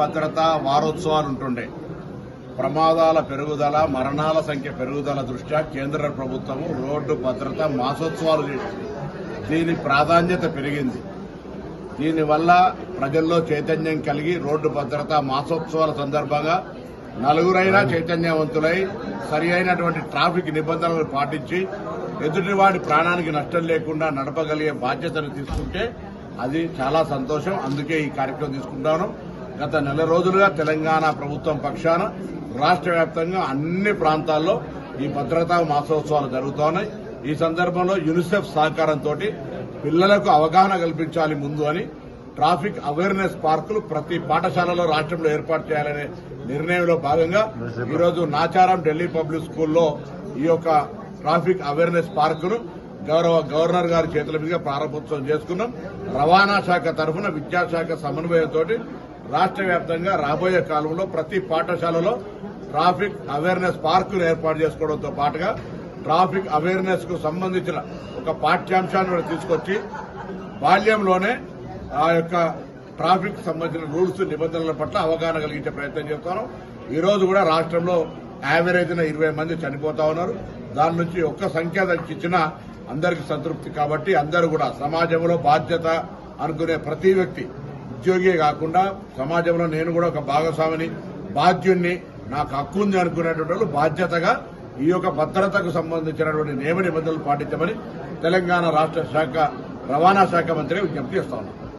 భద్రత వారోత్సవాలు ఉంటుండే. ప్రమాదాల పెరుగుదల మరణాల సంఖ్య పెరుగుదల దృష్ట్యా కేంద్ర ప్రభుత్వం రోడ్డు భద్రత మాసోత్సవాలు చేసింది. దీని ప్రాధాన్యత పెరిగింది. దీనివల్ల ప్రజల్లో చైతన్యం కలిగి రోడ్డు భద్రత మాసోత్సవాల సందర్భంగా నలుగురైనా చైతన్యవంతులై సరి అయినటువంటి ట్రాఫిక్ నిబంధనలు పాటించి ఎదుటివాడి ప్రాణానికి నష్టం లేకుండా నడపగలిగే బాధ్యతను తీసుకుంటే అది చాలా సంతోషం. అందుకే ఈ కార్యక్రమం తీసుకుంటాను గత నెల రోజులుగా తెలంగాణ ప్రభుత్వం పక్షాన రాష్ట్ర వ్యాప్తంగా అన్ని ప్రాంతాల్లో ఈ భద్రతా మాసోత్సవాలు జరుగుతున్నాయి. ఈ సందర్భంలో యూనిసెఫ్ సహకారంతో పిల్లలకు అవగాహన కల్పించాలి ముందు అని ట్రాఫిక్ అవేర్నెస్ పార్కులు ప్రతి పాఠశాలలో రాష్ట్రంలో ఏర్పాటు చేయాలనే నిర్ణయంలో భాగంగా ఈరోజు నాచారం ఢిల్లీ పబ్లిక్ స్కూల్లో ఈ యొక్క ట్రాఫిక్ అవేర్నెస్ పార్కును గౌరవ గవర్నర్ గారి చేతుల మీదుగా ప్రారంభోత్సవం చేసుకున్నాం. రవాణా శాఖ తరఫున విద్యాశాఖ సమన్వయంతో రాష్ట్ర వ్యాప్తంగా రాబోయే కాలంలో ప్రతి పాఠశాలలో ట్రాఫిక్ అవేర్నెస్ పార్కులు ఏర్పాటు చేసుకోవడంతో పాటుగా ట్రాఫిక్ అవేర్నెస్కు సంబంధించిన ఒక పాఠ్యాంశాన్ని కూడా తీసుకొచ్చి బాల్యంలోనే ఆ యొక్క ట్రాఫిక్ సంబంధించిన రూల్స్ నిబంధనల పట్ల అవగాహన కలిగించే ప్రయత్నం చేస్తాను ఈ రోజు కూడా రాష్ట్రంలో యావరేజ్న ఇరవై మంది చనిపోతా ఉన్నారు. దాని నుంచి ఒక్క సంఖ్య ఇచ్చినా అందరికి సంతృప్తి కాబట్టి అందరూ కూడా సమాజంలో బాధ్యత అనుకునే ప్రతి వ్యక్తి ఉద్యోగే కాకుండా సమాజంలో నేను కూడా ఒక భాగస్వామిని బాధ్యుణ్ణి నాకు హక్కు ఉంది అనుకునేటువంటి వాళ్ళు బాధ్యతగా ఈ యొక్క భద్రతకు సంబంధించినటువంటి నియమ నిబంధనలు పాటించమని తెలంగాణ రాష్ట్ర శాఖ రవాణా శాఖ మంత్రి విజ్ఞప్తి చేస్తా